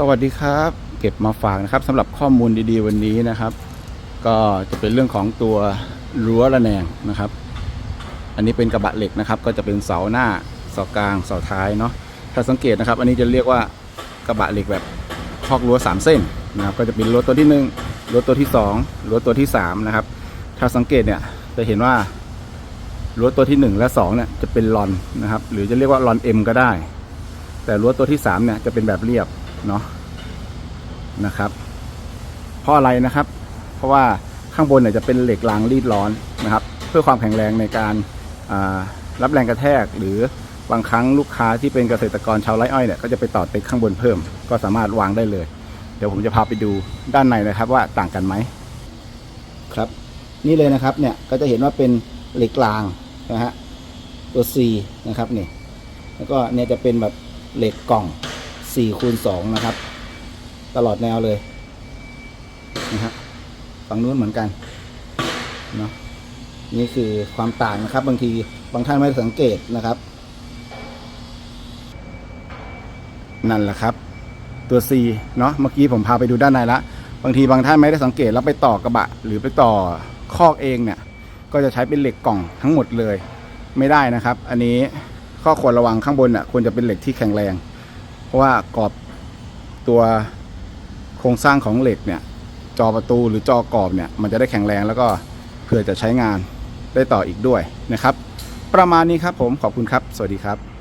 สวัสดีครับ เก็บมาฝากนะครับสำหรับข้อมูลดีๆวันนี้นะครับ ก็จะเป็นเรื่องของตัวรั้วระแนงนะครับ อันนี้เป็นกระบะเหล็กนะครับ ก็จะเป็นเสาหน้าเสากลางเสาท้ายเนาะถ้าสังเกตนะครับ อันนี้จะเรียกว่ากระบะเหล็กแบบคอกรั้วสามเส้นนะครับ ก็จะเป็นรั้วตัวที่หนึ่งรั้วตัวที่สองรั้วตัวที่สามนะครับ ถ้าสังเกตเนี่ยจะเห็นว่ารั้วตัวที่หนึ่งและสองเนี่ยจะเป็นลอนนะครับ หรือจะเรียกว่าลอนเอ็มก็ได้ แต่รั้วตัวที่สามเนี่ยจะเป็นแบบเรียบ เนาะนะครับ เพราะอะไรนะครับ เพราะว่าข้างบนเนี่ยจะเป็นเหล็กรางรีดร้อนนะครับ เพื่อความแข็งแรงในการรับแรงกระแทก หรือบางครั้งลูกค้าที่เป็นเกษตรกรชาวไร่อ้อยเนี่ยก็จะไปต่อเต็กข้างบนเพิ่ม ก็สามารถวางได้เลย เดี๋ยวผมจะพาไปดูด้านในนะครับว่าต่างกันไหมครับ นี่เลยนะครับเนี่ยก็จะเห็นว่าเป็นเหล็กรางนะฮะตัว C นะครับนี่แล้วก็เนี่ยจะเป็นแบบเหล็กกล่อง 4คูณ2นะครับ ตลอดแนวเลยนะฮะฝั่งนู้นเหมือนกันเนาะนี่คือความต่างนะครับ บางทีบางท่านไม่สังเกตนะครับ นั่นแหละครับ ตัว C เนาะเมื่อกี้ผมพาไปดูด้านในละบางทีบางท่านไม่ได้สังเกตแล้วไปต่อกระบะ หรือไปต่อคอกเองเนี่ย ก็จะใช้เป็นเหล็กกล่องทั้งหมดเลย ไม่ได้นะครับ อันนี้ข้อควรระวังข้างบนอะควรจะเป็นเหล็กที่แข็งแรง เพราะว่ากรอบตัวโครงสร้างของเหล็กเนี่ย จอประตูหรือจอกรอบเนี่ย มันจะได้แข็งแรงแล้วก็เพื่อจะใช้งานได้ต่ออีกด้วยนะครับ ประมาณนี้ครับผมขอบคุณครับ สวัสดีครับ